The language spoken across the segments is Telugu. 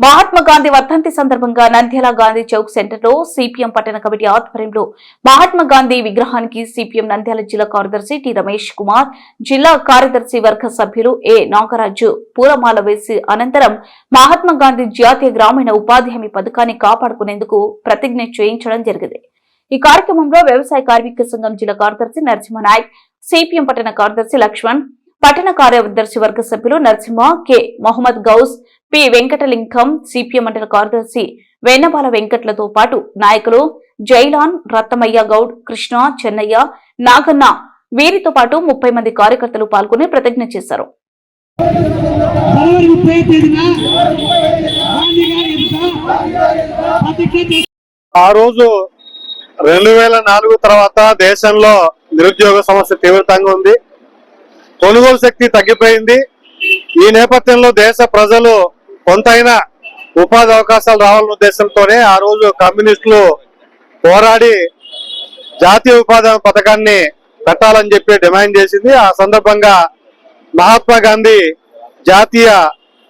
మహాత్మా గాంధీ వర్ధంతి సందర్భంగా నంద్యాల గాంధీ చౌక్ సెంటర్లో సిపిఎం పట్టణ కమిటీ ఆధ్వర్యంలో మహాత్మా గాంధీ విగ్రహానికి సిపిఎం నంద్యాల జిల్లా కార్యదర్శి టి రమేష్ కుమార్ జిల్లా కార్యదర్శి వర్గ సభ్యులు ఏ నాగరాజు పూలమాల వేసి అనంతరం మహాత్మా గాంధీ జాతీయ గ్రామీణ ఉపాధి హామీ పథకాన్ని కాపాడుకునేందుకు ప్రతిజ్ఞ చేయించడం జరిగింది. ఈ కార్యక్రమంలో వ్యవసాయ కార్మిక సంఘం జిల్లా కార్యదర్శి నరసింహనాయక్ సిపిఎం పట్టణ కార్యదర్శి లక్ష్మణ్ పట్టణ కార్యదర్శి వర్గ సభ్యులు Narasimha K. Mohammed Gouse P. Venkatalingam CPM mandal కార్యదర్శి వేణబాల వెంకట్లతో పాటు నాయకులు జైలాన్ రత్తమయ్య గౌడ్ కృష్ణ చెన్నయ్య నాగన్న వీరితో పాటు ముప్పై మంది కార్యకర్తలు పాల్గొని ప్రతిజ్ఞ చేశారు. ఆ రోజు రెండు వేల నాలుగు తర్వాత దేశంలో నిరుద్యోగ సమస్య తీవ్రతంగా ఉంది. కొనుగోలు శక్తి తగ్గిపోయింది. ఈ నేపథ్యంలో దేశ ప్రజలు కొంతైనా ఉపాధి అవకాశాలు రావాలన్న ఉద్దేశంతోనే ఆ రోజు కమ్యూనిస్టులు పోరాడి జాతీయ ఉపాధి హామీ పథకాన్ని పెట్టాలని చెప్పి డిమాండ్ చేసింది. ఆ సందర్భంగా మహాత్మా గాంధీ జాతీయ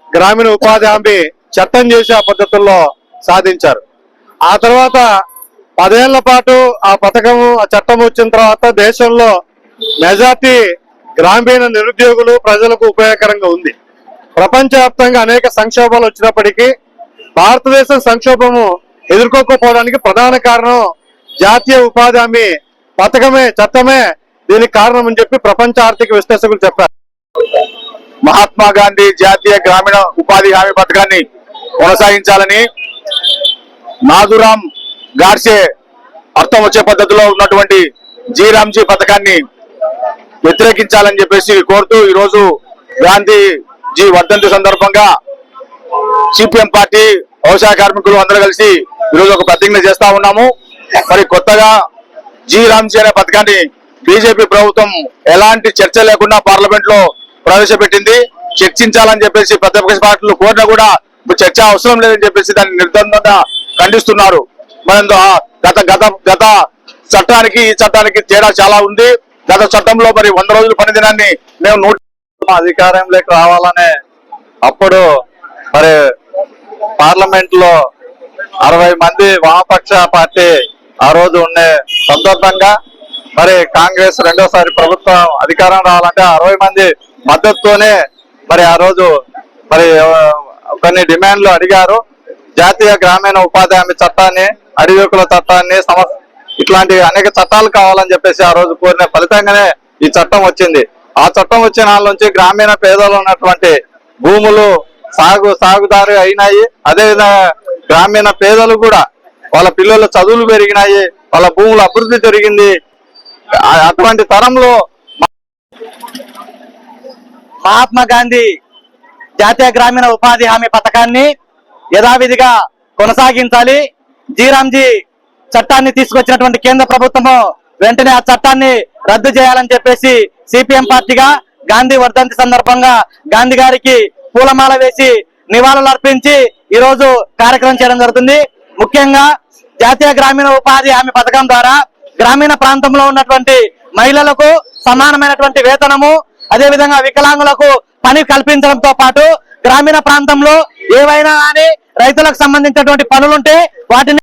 గ్రామీణ ఉపాధి హామీ చట్టం చేసి ఆ పద్ధతుల్లో సాధించారు. ఆ తర్వాత పదేళ్ళ పాటు ఆ పథకము ఆ చట్టం వచ్చిన తర్వాత దేశంలో మెజార్టీ గ్రామీణ నిరుద్యోగులు ప్రజలకు ఉపయోగకరంగా ఉంది. ప్రపంచవ్యాప్తంగా అనేక సంక్షోభాలు వచ్చినప్పటికీ భారతదేశం సంక్షోభము ఎదుర్కోకపోవడానికి ప్రధాన కారణం జాతీయ ఉపాధి హామీ పథకమే చట్టమే దీనికి కారణం అని చెప్పి ప్రపంచ ఆర్థిక విశ్లేషకులు చెప్పారు. మహాత్మా గాంధీ జాతీయ గ్రామీణ ఉపాధి హామీ పథకాన్ని కొనసాగించాలని నాదురాం గాడ్సే అర్థం వచ్చే పద్ధతిలో ఉన్నటువంటి జీ రామ్జీ పథకాన్ని వ్యతిరేకించాలని చెప్పేసి కోరుతూ ఈరోజు గాంధీ జీ వర్ధంతి సందర్భంగా సిపిఎం పార్టీ వ్యవసాయ కార్మికులు అందరూ కలిసి ఈరోజు ఒక ప్రతిజ్ఞ చేస్తా ఉన్నాము. మరి కొత్తగా జీ రామ్జీ అనే పథకాన్ని బీజేపీ ప్రభుత్వం ఎలాంటి చర్చ లేకుండా పార్లమెంట్లో ప్రవేశపెట్టింది. చర్చించాలని చెప్పేసి ప్రతిపక్ష పార్టీలు కోరినా కూడా చర్చ అవసరం లేదని చెప్పేసి దాన్ని నిర్బంధంగా ఖండిస్తున్నారు. మనం గత గత గత చట్టానికి ఈ చట్టానికి తేడా చాలా ఉంది. గత చట్టంలో మరి వంద రోజుల పని దినాన్ని మేము నూట అధికారంలోకి రావాలనే అప్పుడు మరి పార్లమెంట్లో అరవై మంది వామపక్ష పార్టీ ఆ రోజు ఉండే సందర్భంగా మరి కాంగ్రెస్ రెండోసారి ప్రభుత్వం అధికారం రావాలంటే అరవై మంది మద్దతుతోనే మరి ఆ రోజు మరి కొన్ని డిమాండ్లు అడిగారు. జాతీయ గ్రామీణ ఉపాధి హామీ చట్టాన్ని అడివికుల చట్టాన్ని ఇట్లాంటి అనేక చట్టాలు కావాలని చెప్పేసి ఆ రోజు కోరిన ఫలితంగానే ఈ చట్టం వచ్చింది. ఆ చట్టం వచ్చిన నాళ్ళ నుంచి గ్రామీణ పేదలు ఉన్నటువంటి భూములు సాగు సాగుదారు అయినాయి. అదేవిధంగా గ్రామీణ పేదలు కూడా వాళ్ళ పిల్లల చదువులు పెరిగినాయి. వాళ్ళ భూముల అభివృద్ధి జరిగింది. అటువంటి తరంలో మహాత్మా గాంధీ జాతీయ గ్రామీణ ఉపాధి హామీ పథకాన్ని యథావిధిగా కొనసాగించాలి. జీరాంజీ చట్టాన్ని తీసుకొచ్చినటువంటి కేంద్ర ప్రభుత్వము వెంటనే ఆ చట్టాన్ని రద్దు చేయాలని చెప్పేసి సిపిఎం పార్టీగా గాంధీ వర్ధంతి సందర్భంగా గాంధీ గారికి పూలమాల వేసి నివాళులు అర్పించి ఈ రోజు కార్యక్రమం చేయడం జరుగుతుంది. ముఖ్యంగా జాతీయ గ్రామీణ ఉపాధి హామీ పథకం ద్వారా గ్రామీణ ప్రాంతంలో ఉన్నటువంటి మహిళలకు సమానమైనటువంటి వేతనము అదే విధంగా వికలాంగులకు పని కల్పించడంతో పాటు గ్రామీణ ప్రాంతంలో ఏవైనా కానీ రైతులకు సంబంధించినటువంటి పనులుంటే వాటిని